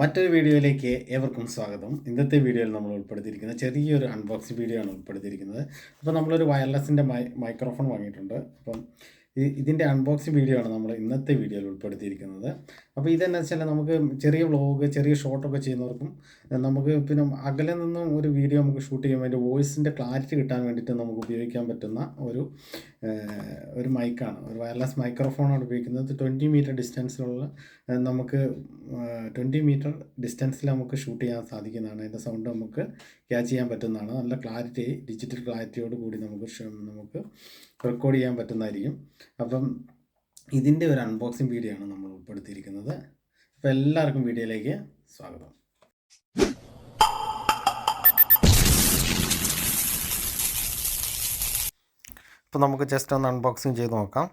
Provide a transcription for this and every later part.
മറ്റൊരു വീഡിയോയിലേക്ക് ഏവർക്കും സ്വാഗതം. ഇന്നത്തെ വീഡിയോയിൽ നമ്മൾ ഉൾപ്പെടുത്തിയിരിക്കുന്ന ചെറിയൊരു അൺബോക്സിംഗ് വീഡിയോ ആണ് ഉൾപ്പെടുത്തിയിരിക്കുന്നത്. അപ്പോൾ നമ്മളൊരു വയർലെസ്സിന്റെ മൈ മൈക്രോഫോൺ വാങ്ങിയിട്ടുണ്ട്. അപ്പം ഇതിന്റെ അൺബോക്സിംഗ് വീഡിയോ ആണ് നമ്മൾ ഇന്നത്തെ വീഡിയോയിൽ ഉൾപ്പെടുത്തിയിരിക്കുന്നത്. അപ്പോൾ ഇതെന്നു വെച്ചാൽ നമുക്ക് ചെറിയ വ്ളോഗ് ചെറിയ ഷോട്ടൊക്കെ ചെയ്യുന്നവർക്കും നമുക്ക് പിന്നെ അകലെ നിന്നും ഒരു വീഡിയോ നമുക്ക് ഷൂട്ട് ചെയ്യാൻ വേണ്ടി വോയിസിന്റെ ക്ലാരിറ്റി കിട്ടാൻ വേണ്ടിയിട്ട് നമുക്ക് ഉപയോഗിക്കാൻ പറ്റുന്ന ഒരു ഒരു മൈക്കാണ് ഒരു വയർലെസ് മൈക്രോഫോണാണ് ഉപയോഗിക്കുന്നത്. ട്വന്റി മീറ്റർ ഡിസ്റ്റൻസിലുള്ള നമുക്ക് ട്വന്റി മീറ്റർ ഡിസ്റ്റൻസിൽ നമുക്ക് ഷൂട്ട് ചെയ്യാൻ സാധിക്കുന്നതാണ്. അതിന്റെ സൗണ്ട് നമുക്ക് ക്യാച്ച് ചെയ്യാൻ പറ്റുന്നതാണ്. നല്ല ക്ലാരിറ്റി ഡിജിറ്റൽ ക്ലാരിറ്റിയോട് കൂടി നമുക്ക് നമുക്ക് റെക്കോർഡ് ചെയ്യാൻ പറ്റുന്നതായിരിക്കും. അപ്പം ഇതിന്റെ ഒരു അൺബോക്സിങ് വീഡിയോ ആണ് നമ്മൾ ഉൾപ്പെടുത്തിയിരിക്കുന്നത്. അപ്പോൾ എല്ലാവർക്കും വീഡിയോയിലേക്ക് സ്വാഗതം. അപ്പോൾ നമുക്ക് ജസ്റ്റ് ഒന്ന് അൺബോക്സിങ് ചെയ്ത് നോക്കാം.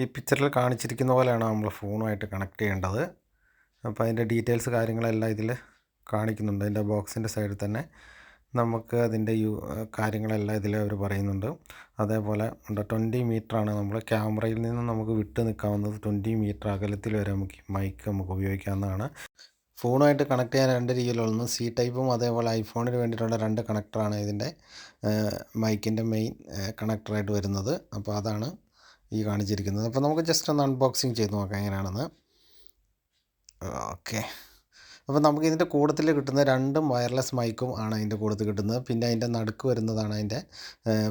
ഈ പിക്ചറിൽ കാണിച്ചിരിക്കുന്ന പോലെയാണ് നമ്മൾ ഫോണുമായിട്ട് കണക്ട് ചെയ്യേണ്ടത്. അപ്പോൾ അതിന്റെ ഡീറ്റെയിൽസ് കാര്യങ്ങളെല്ലാം ഇതിൽ കാണിക്കുന്നുണ്ട്. അതിന്റെ ബോക്സിന്റെ സൈഡിൽ തന്നെ. നമുക്ക് അതിന്റെ യു കാര്യങ്ങളെല്ലാം ഇതിൽ അവർ പറയുന്നുണ്ട്. അതേപോലെ ഉണ്ട് ട്വന്റി ആണ് നമ്മൾ ക്യാമറയിൽ നിന്ന് നമുക്ക് വിട്ട് നിൽക്കാവുന്നത് ട്വന്റി മീറ്റർ അകലത്തിൽ വരെ നമുക്ക് മൈക്ക് നമുക്ക് ഉപയോഗിക്കാവുന്നതാണ്. ഫോണുമായിട്ട് കണക്ട് ചെയ്യാൻ രണ്ട് രീതിയിലുള്ള സി ടൈപ്പും അതേപോലെ ഐഫോണിന് വേണ്ടിയിട്ടുള്ള രണ്ട് കണക്ടറാണ് ഇതിന്റെ മൈക്കിന്റെ മെയിൻ കണക്ടറായിട്ട് വരുന്നത്. അപ്പോൾ അതാണ് ഈ കാണിച്ചിരിക്കുന്നത്. അപ്പോൾ നമുക്ക് ജസ്റ്റ് ഒന്ന് അൺബോക്സിങ് ചെയ്ത് നോക്കാം എങ്ങനെയാണെന്ന്. ഓക്കെ. അപ്പോൾ നമുക്ക് ഇതിന്റെ കൂട്ടത്തിൽ കിട്ടുന്ന രണ്ടും വയർലെസ് മൈക്കും ആണ് അതിന്റെ കൂട്ടത്തിൽ കിട്ടുന്നത്. പിന്നെ അതിന്റെ നടുക്ക് വരുന്നതാണ് അതിന്റെ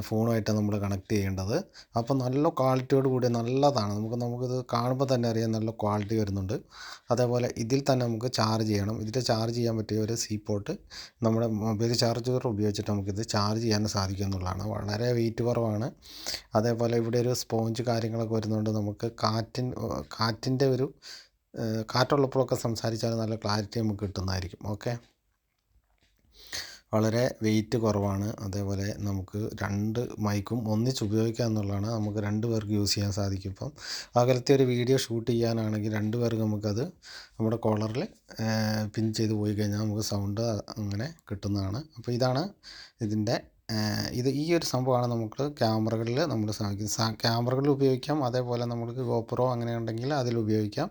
ഫോണുമായിട്ട് നമ്മൾ കണക്ട് ചെയ്യേണ്ടത്. അപ്പോൾ നല്ല ക്വാളിറ്റിയോട് കൂടി നല്ലതാണ്. നമുക്ക് നമുക്കിത് കാണുമ്പോൾ തന്നെ അറിയാം നല്ല ക്വാളിറ്റി വരുന്നുണ്ട്. അതേപോലെ ഇതിൽ തന്നെ നമുക്ക് ചാർജ് ചെയ്യണം. ഇതിൽ ചാർജ് ചെയ്യാൻ പറ്റിയ ഒരു സി പോട്ട് നമ്മുടെ മൊബൈൽ ചാർജർ ഉപയോഗിച്ചിട്ട് നമുക്കിത് ചാർജ് ചെയ്യാൻ സാധിക്കും എന്നുള്ളതാണ്. വളരെ വെയിറ്റ് കുറവാണ്. അതേപോലെ ഇവിടെ ഒരു സ്പോഞ്ച് കാര്യങ്ങളൊക്കെ വരുന്നുണ്ട്. നമുക്ക് കാറ്റിൻ കാറ്റിന്റെ ഒരു കാറ്റുള്ളപ്പോഴൊക്കെ സംസാരിച്ചാൽ നല്ല ക്ലാരിറ്റി നമുക്ക് കിട്ടുന്നതായിരിക്കും. ഓക്കെ? വളരെ വെയിറ്റ് കുറവാണ്. അതേപോലെ നമുക്ക് രണ്ട് മൈക്കും ഒന്നിച്ച് ഉപയോഗിക്കുക എന്നുള്ളതാണ് നമുക്ക് രണ്ട് പേർക്ക് യൂസ് ചെയ്യാൻ സാധിക്കും ഇപ്പം. അകലത്തെ ഒരു വീഡിയോ ഷൂട്ട് ചെയ്യാനാണെങ്കിൽ രണ്ട് പേർക്ക് നമുക്കത് നമ്മുടെ കോളറിൽ പിൻ ചെയ്ത് പോയി കഴിഞ്ഞാൽ നമുക്ക് സൗണ്ട് അങ്ങനെ കിട്ടുന്നതാണ്. അപ്പോൾ ഇതാണ് ഇതിന്റെ ഇത് ഈ ഒരു സംഭവമാണ് നമുക്ക് ക്യാമറകളിൽ നമ്മൾ സാധിക്കുന്നത് ക്യാമറകളിൽ ഉപയോഗിക്കാം. അതേപോലെ നമുക്ക് ഗോപ്രോ അങ്ങനെ ഉണ്ടെങ്കിൽ അതിൽ ഉപയോഗിക്കാം.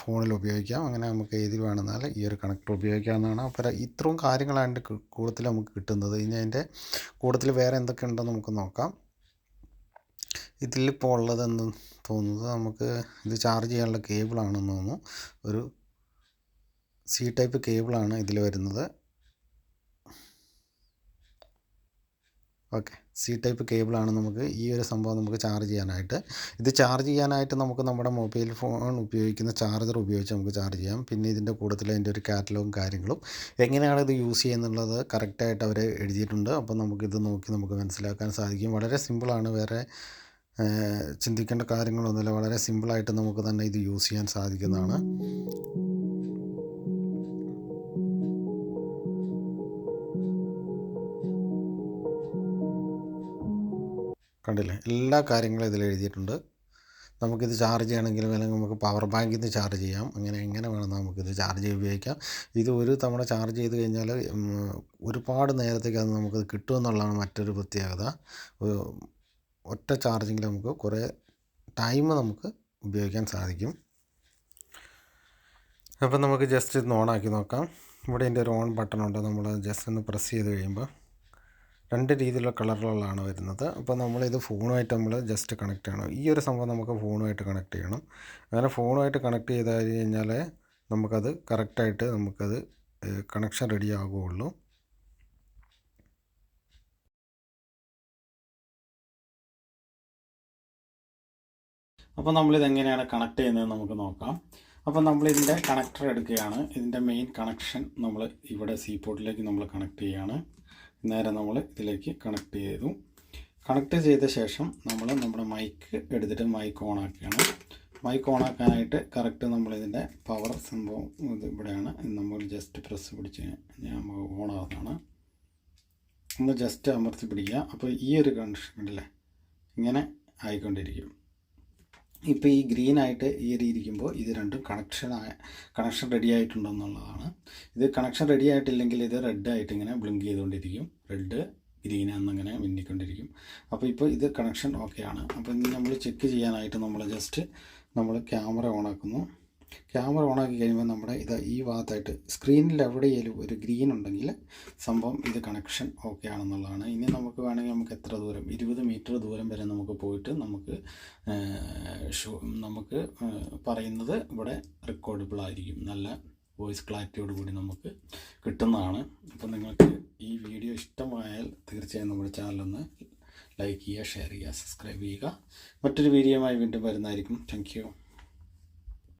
ഫോണിൽ ഉപയോഗിക്കാം. അങ്ങനെ നമുക്ക് ഏതിൽ വേണമെന്നാൽ ഈ ഒരു കണക്ടർ ഉപയോഗിക്കാവുന്നതാണ്. അപ്പോൾ ഇത്രയും കാര്യങ്ങളാണ് കൂടുതൽ നമുക്ക് കിട്ടുന്നത്. ഇനി അതിന്റെ കൂടുതൽ വേറെ എന്തൊക്കെ ഉണ്ടെന്ന് നമുക്ക് നോക്കാം. ഇതിലിപ്പോൾ ഉള്ളതെന്ന് തോന്നുന്നത് നമുക്ക് ഇത് ചാർജ് ചെയ്യാനുള്ള കേബിളാണെന്ന് തോന്നുന്നു. ഒരു സി ടൈപ്പ് കേബിളാണ് ഇതിൽ വരുന്നത്. ഓക്കെ. സി ടൈപ്പ് കേബിളാണ് നമുക്ക് ഈ ഒരു സംഭവം നമുക്ക് ചാർജ് ചെയ്യാനായിട്ട്. ഇത് ചാർജ് ചെയ്യാനായിട്ട് നമുക്ക് നമ്മുടെ മൊബൈൽ ഫോൺ ഉപയോഗിക്കുന്ന ചാർജർ ഉപയോഗിച്ച് നമുക്ക് ചാർജ് ചെയ്യാം. പിന്നെ ഇതിന്റെ കൂടുതൽ അതിന്റെ ഒരു കാറ്റലോഗും കാര്യങ്ങളും. എങ്ങനെയാണ് ഇത് യൂസ് ചെയ്യുന്നുള്ളത് കറക്റ്റായിട്ട് അവർ എഴുതിയിട്ടുണ്ട്. അപ്പോൾ നമുക്കിത് നോക്കി നമുക്ക് മനസ്സിലാക്കാൻ സാധിക്കും. വളരെ സിമ്പിളാണ് വേറെ ചിന്തിക്കേണ്ട കാര്യങ്ങളൊന്നുമില്ല. വളരെ സിമ്പിളായിട്ട് നമുക്ക് തന്നെ ഇത് യൂസ് ചെയ്യാൻ സാധിക്കുന്നതാണ്. കണ്ടില്ലേ? എല്ലാ കാര്യങ്ങളും ഇതിൽ എഴുതിയിട്ടുണ്ട്. നമുക്കിത് ചാർജ് ചെയ്യണമെങ്കിലും അല്ലെങ്കിൽ നമുക്ക് പവർ ബാങ്കിൽ നിന്ന് ചാർജ് ചെയ്യാം. അങ്ങനെ എങ്ങനെ വേണം നമുക്കിത് ചാർജ് ചെയ്ത് ഉപയോഗിക്കാം. ഇത് ഒരു തവണ ചാർജ് ചെയ്ത് കഴിഞ്ഞാൽ ഒരുപാട് നേരത്തേക്ക് അത് നമുക്കത് കിട്ടുമെന്നുള്ളതാണ് മറ്റൊരു പ്രത്യേകത. ഒറ്റ ചാർജിങ്ങിൽ നമുക്ക് കുറേ ടൈം നമുക്ക് ഉപയോഗിക്കാൻ സാധിക്കും. അപ്പം നമുക്ക് ജസ്റ്റ് ഇത് ആക്കി നോക്കാം. ഇവിടെ എന്റെ ഒരു ഓൺ ബട്ടൺ ഉണ്ട്. നമ്മൾ ജസ്റ്റ് ഒന്ന് പ്രസ് ചെയ്ത് കഴിയുമ്പോൾ രണ്ട് രീതിയിലുള്ള കളറുകളാണ് വരുന്നത്. അപ്പോൾ നമ്മളിത് ഫോണുമായിട്ട് നമ്മൾ ജസ്റ്റ് കണക്ട് ചെയ്യണം. ഈ ഒരു സംഭവം നമുക്ക് ഫോണുമായിട്ട് കണക്ട് ചെയ്യണം. അങ്ങനെ ഫോണുമായിട്ട് കണക്ട് ചെയ്ത് കഴിഞ്ഞാൽ നമുക്കത് കറക്റ്റായിട്ട് നമുക്കത് കണക്ഷൻ റെഡി ആകുകയുള്ളൂ അപ്പോൾ നമ്മളിത് എങ്ങനെയാണ് കണക്ട് ചെയ്യുന്നത് നമുക്ക് നോക്കാം. അപ്പോൾ നമ്മളിതിന്റെ കണക്ടർ എടുക്കുകയാണ്. ഇതിന്റെ മെയിൻ കണക്ഷൻ നമ്മൾ ഇവിടെ സി പോർട്ടിലേക്ക് നമ്മൾ കണക്ട് ചെയ്യുകയാണ്. നേരെ നമ്മൾ ഇതിലേക്ക് കണക്ട് ചെയ്തു. കണക്ട് ചെയ്ത ശേഷം നമ്മൾ നമ്മുടെ മൈക്ക് എടുത്തിട്ട് മൈക്ക് ഓൺ ആക്കുകയാണ്. മൈക്ക് ഓൺ ആക്കാനായിട്ട് കറക്റ്റ് നമ്മളിതിന്റെ പവർ സംഭവം ഇത് ഇവിടെയാണ്. നമ്മൾ ജസ്റ്റ് പ്രസ് പിടിച്ച് ഞാൻ ഓൺ ആവുന്നതാണ്. ഒന്ന് ജസ്റ്റ് അമർത്തി പിടിക്കുക. അപ്പോൾ ഈ ഒരു കണക്ഷൻ ഉണ്ടല്ലേ? ഇങ്ങനെ ആയിക്കൊണ്ടിരിക്കും. ഇപ്പോൾ ഈ ഗ്രീൻ ആയിട്ട് ഈ ഒരു ഇരിക്കുമ്പോൾ ഇത് രണ്ടും കണക്ഷൻ കണക്ഷൻ റെഡി ആയിട്ടുണ്ടെന്നുള്ളതാണ് ഇത് കണക്ഷൻ റെഡി ആയിട്ടില്ലെങ്കിൽ ഇത് റെഡ് ആയിട്ട് ഇങ്ങനെ ബ്ലിങ്ക് ചെയ്തുകൊണ്ടിരിക്കും. റെഡ് ഗ്രീൻ എന്നിങ്ങനെ മിന്നിക്കൊണ്ടിരിക്കും. അപ്പോൾ ഇപ്പോൾ ഇത് കണക്ഷൻ ഓക്കെ ആണ്. അപ്പോൾ ഇനി നമ്മൾ ചെക്ക് ചെയ്യാനായിട്ട് നമ്മൾ ജസ്റ്റ് നമ്മൾ ക്യാമറ ഓൺ ആക്കുന്നു. ക്യാമറ ഓണാക്കി കഴിയുമ്പോൾ നമ്മുടെ ഇത് ഈ ഭാഗത്തായിട്ട് സ്ക്രീനിൽ എവിടെയെങ്കിലും ഒരു ഗ്രീൻ ഉണ്ടെങ്കിൽ സംഭവം ഇത് കണക്ഷൻ ഓക്കെ ആണെന്നുള്ളതാണ്. ഇനി നമുക്ക് വേണമെങ്കിൽ നമുക്ക് എത്ര ദൂരം? ഇരുപത് മീറ്റർ ദൂരം വരെ നമുക്ക് പോയിട്ട് നമുക്ക് നമുക്ക് പറയുന്നത് ഇവിടെ റെക്കോർഡബിൾ ആയിരിക്കും. നല്ല വോയിസ് ക്ലാരിറ്റിയോട് കൂടി നമുക്ക് കിട്ടുന്നതാണ്. അപ്പോൾ നിങ്ങൾക്ക് ഈ വീഡിയോ ഇഷ്ടമായാൽ തീർച്ചയായും നമ്മുടെ ചാനലൊന്ന് ലൈക്ക് ചെയ്യുക ഷെയർ ചെയ്യുക സബ്സ്ക്രൈബ് ചെയ്യുക. മറ്റൊരു വീഡിയോയുമായി വീണ്ടും വരുന്നതായിരിക്കും. താങ്ക്